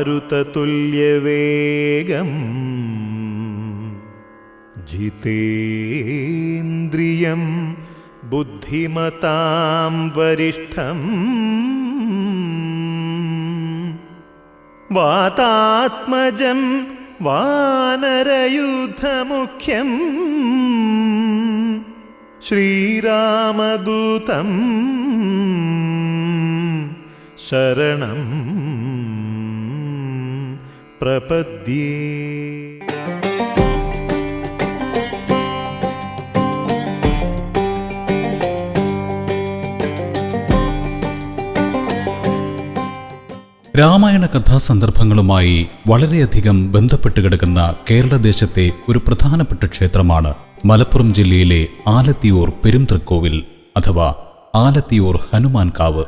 മാരുതതുല്യവേഗം ജിതേന്ദ്രിയം ബുദ്ധിമതാം വരിഷ്ഠം വാതാത്മജം വാനരയുദ്ധമുഖ്യം ശ്രീരാമദൂതം ശരണം പ്രപദ്യേ. രാമായണ കഥാസന്ദർഭങ്ങളുമായി വളരെയധികം ബന്ധപ്പെട്ട് കിടക്കുന്ന കേരളദേശത്തെ ഒരു പ്രധാനപ്പെട്ട ക്ഷേത്രമാണ് മലപ്പുറം ജില്ലയിലെ ആലത്തിയൂർ പെരുംതൃക്കോവിൽ അഥവാ ആലത്തിയൂർ ഹനുമാൻ കാവ്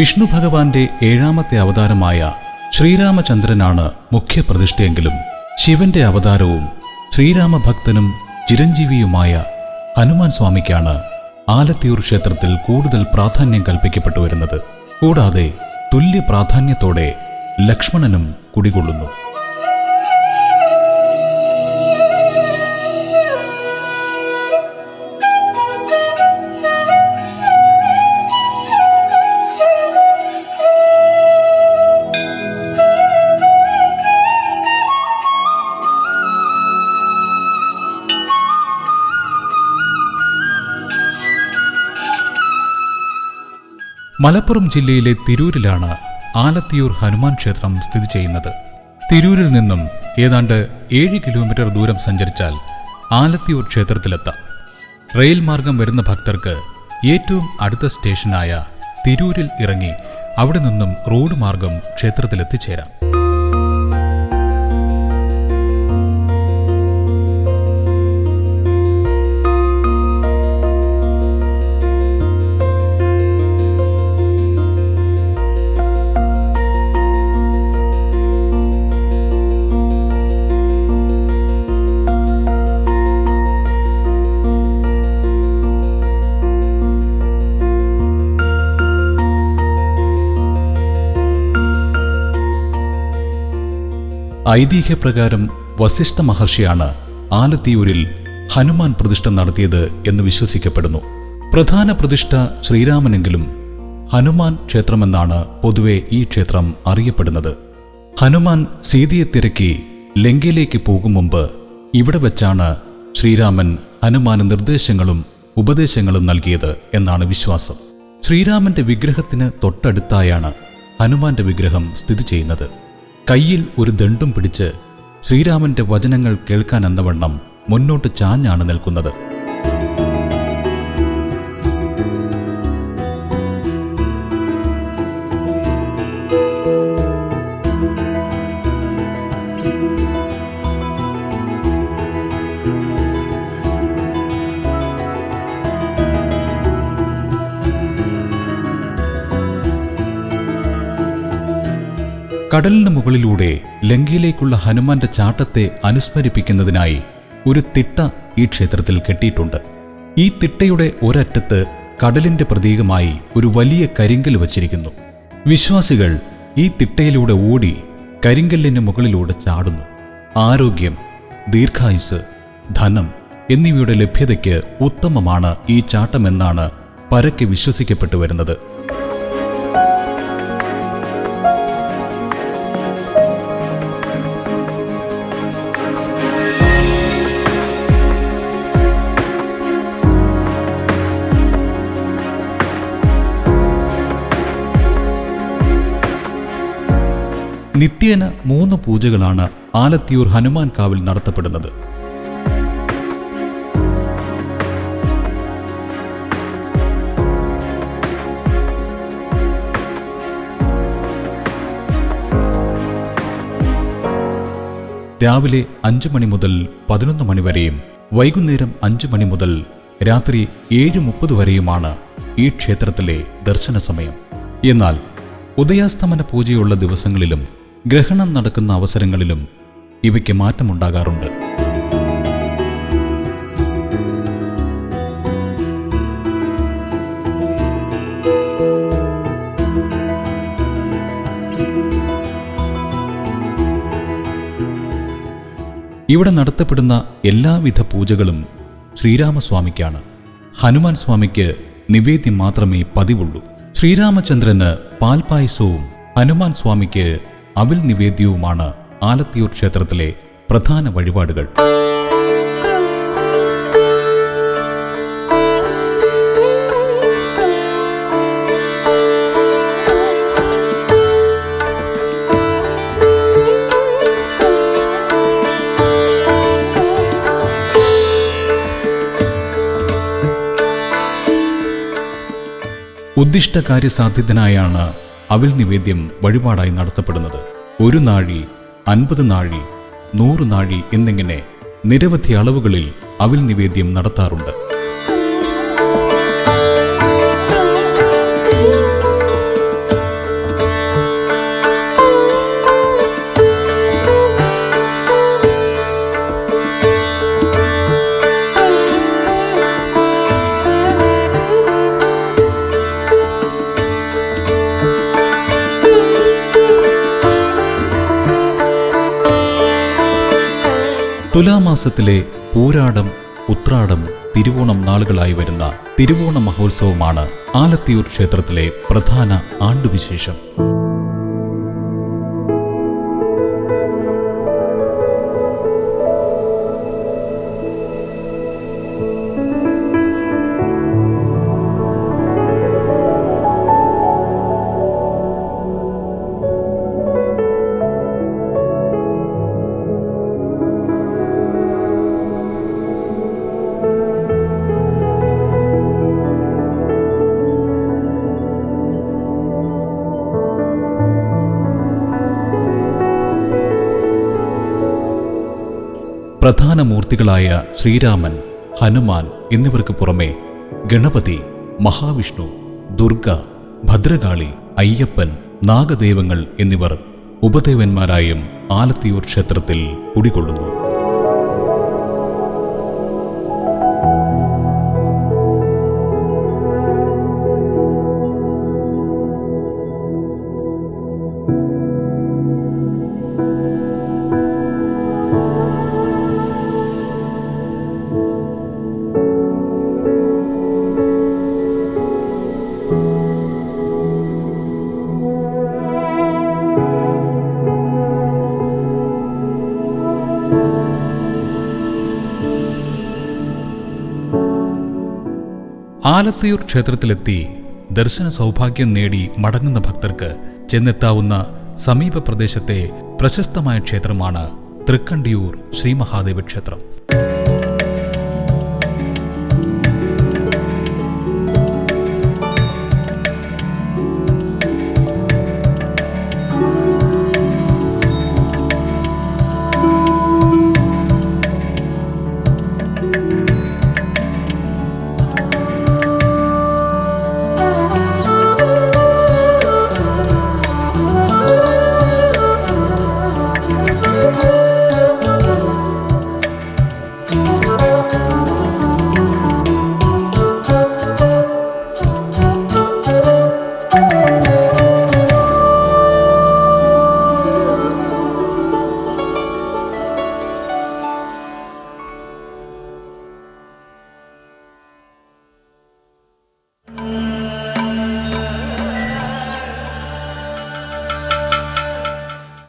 വിഷ്ണു ഭഗവാന്റെ ഏഴാമത്തെ അവതാരമായ ശ്രീരാമചന്ദ്രനാണ് മുഖ്യപ്രതിഷ്ഠയെങ്കിലും ശിവന്റെ അവതാരവും ശ്രീരാമഭക്തനും ചിരഞ്ജീവിയുമായ ഹനുമാൻ സ്വാമിക്കാണ് ആലത്തിയൂർ ക്ഷേത്രത്തിൽ കൂടുതൽ പ്രാധാന്യം കൽപ്പിക്കപ്പെട്ടു വരുന്നത്. കൂടാതെ തുല്യ പ്രാധാന്യത്തോടെ ലക്ഷ്മണനും കുടികൊള്ളുന്നു. മലപ്പുറം ജില്ലയിലെ തിരൂരിലാണ് ആലത്തിയൂർ ഹനുമാൻ ക്ഷേത്രം സ്ഥിതി ചെയ്യുന്നത്. തിരൂരിൽ നിന്നും ഏതാണ്ട് ഏഴ് കിലോമീറ്റർ ദൂരം സഞ്ചരിച്ചാൽ ആലത്തിയൂർ ക്ഷേത്രത്തിലെത്താം. റെയിൽ മാർഗം വരുന്ന ഭക്തർക്ക് ഏറ്റവും അടുത്ത സ്റ്റേഷനായ തിരൂരിൽ ഇറങ്ങി അവിടെ നിന്നും റോഡ് മാർഗം ക്ഷേത്രത്തിലെത്തിച്ചേരാം. ഐതിഹ്യപ്രകാരം വസിഷ്ഠ മഹർഷിയാണ് ആലത്തിയൂരിൽ ഹനുമാൻ പ്രതിഷ്ഠ നടത്തിയത് എന്ന് വിശ്വസിക്കപ്പെടുന്നു. പ്രധാന പ്രതിഷ്ഠ ശ്രീരാമനെങ്കിലും ഹനുമാൻ ക്ഷേത്രമെന്നാണ് പൊതുവെ ഈ ക്ഷേത്രം അറിയപ്പെടുന്നത്. ഹനുമാൻ സീതയെ തിരക്കി ലങ്കയിലേക്ക് പോകും മുമ്പ് ഇവിടെ വെച്ചാണ് ശ്രീരാമൻ ഹനുമാന് നിർദ്ദേശങ്ങളും ഉപദേശങ്ങളും നൽകിയത് എന്നാണ് വിശ്വാസം. ശ്രീരാമന്റെ വിഗ്രഹത്തിന് തൊട്ടടുത്തായാണ് ഹനുമാന്റെ വിഗ്രഹം സ്ഥിതി ചെയ്യുന്നത്. കയ്യിൽ ഒരു ദണ്ടും പിടിച്ച് ശ്രീരാമന്റെ വചനങ്ങൾ കേൾക്കാനെന്നവണ്ണം മുന്നോട്ട് ചാഞ്ഞാണ് നിൽക്കുന്നത് കടലിന് മുകളിലൂടെ ലങ്കയിലേക്കുള്ള ഹനുമാന്റെ ചാട്ടത്തെ അനുസ്മരിപ്പിക്കുന്നതിനായി ഒരു തിട്ട ഈ ക്ഷേത്രത്തിൽ കെട്ടിയിട്ടുണ്ട്. ഈ തിട്ടയുടെ ഒരറ്റത്ത് കടലിന്റെ പ്രതീകമായി ഒരു വലിയ കരിങ്കൽ വച്ചിരിക്കുന്നു. വിശ്വാസികൾ ഈ തിട്ടയിലൂടെ ഓടി കരിങ്കല്ലിന് മുകളിലൂടെ ചാടുന്നു. ആരോഗ്യം ദീർഘായുസ് ധനം എന്നിവയുടെ ലഭ്യതയ്ക്ക് ഉത്തമമാണ് ഈ ചാട്ടമെന്നാണ് പരക്കെ വിശ്വസിക്കപ്പെട്ടു വരുന്നത് നിത്യേന മൂന്ന് പൂജകളാണ് ആലത്തിയൂർ ഹനുമാൻ കാവിൽ നടത്തപ്പെടുന്നത്. രാവിലെ അഞ്ചു മണി മുതൽ പതിനൊന്ന് മണി വരെയും വൈകുന്നേരം അഞ്ചു മണി മുതൽ രാത്രി ഏഴ് മുപ്പത് വരെയുമാണ് ഈ ക്ഷേത്രത്തിലെ ദർശന സമയം എന്നാൽ ഉദയാസ്തമന പൂജയുള്ള ദിവസങ്ങളിലും ഗ്രഹണം നടക്കുന്ന അവസരങ്ങളിലും ഇവയ്ക്ക് മാറ്റമുണ്ടാകാറുണ്ട്. ഇവിടെ നടത്തപ്പെടുന്ന എല്ലാവിധ പൂജകളും ശ്രീരാമസ്വാമിക്കാണ്. ഹനുമാൻ സ്വാമിക്ക് നിവേദ്യം മാത്രമേ പതിവുള്ളൂ. ശ്രീരാമചന്ദ്രന് പാൽപായസവും ഹനുമാൻ സ്വാമിക്ക് അവിൽ നിവേദ്യവുമാണ് ആലത്തിയൂർ ക്ഷേത്രത്തിലെ പ്രധാന വഴിപാടുകൾ. ഉദ്ദിഷ്ട കാര്യസാധ്യത്തിനായാണ് അവിൽ നിവേദ്യം വഴിപാടായി നടത്തപ്പെടുന്നത്. ഒരു നാഴി അൻപത് നാഴി നൂറ് നാഴി എന്നിങ്ങനെ നിരവധി അളവുകളിൽ അവിൽ നിവേദ്യം നടത്താറുണ്ട്. തുലാമാസത്തിലെ പൂരാടം ഉത്രാടം തിരുവോണം നാളുകളായി വരുന്ന തിരുവോണ മഹോത്സവമാണ് ആലത്തിയൂർ ക്ഷേത്രത്തിലെ പ്രധാന ആണ്ടുവിശേഷം. പ്രധാന മൂർത്തികളായ ശ്രീരാമൻ ഹനുമാൻ എന്നിവർക്ക് പുറമെ ഗണപതി മഹാവിഷ്ണു ദുർഗ ഭദ്രകാളി അയ്യപ്പൻ നാഗദേവങ്ങൾ എന്നിവർ ഉപദേവന്മാരായും ആലത്തിയൂർ ക്ഷേത്രത്തിൽ കുടികൊള്ളുന്നു. ആലത്തിയൂർ ക്ഷേത്രത്തിലെത്തി ദർശന സൗഭാഗ്യം നേടി മടങ്ങുന്ന ഭക്തർക്ക് ചെന്നെത്താവുന്ന സമീപ പ്രദേശത്തെ പ്രശസ്തമായ ക്ഷേത്രമാണ് തൃക്കണ്ടിയൂർ ശ്രീ മഹാദേവ ക്ഷേത്രം.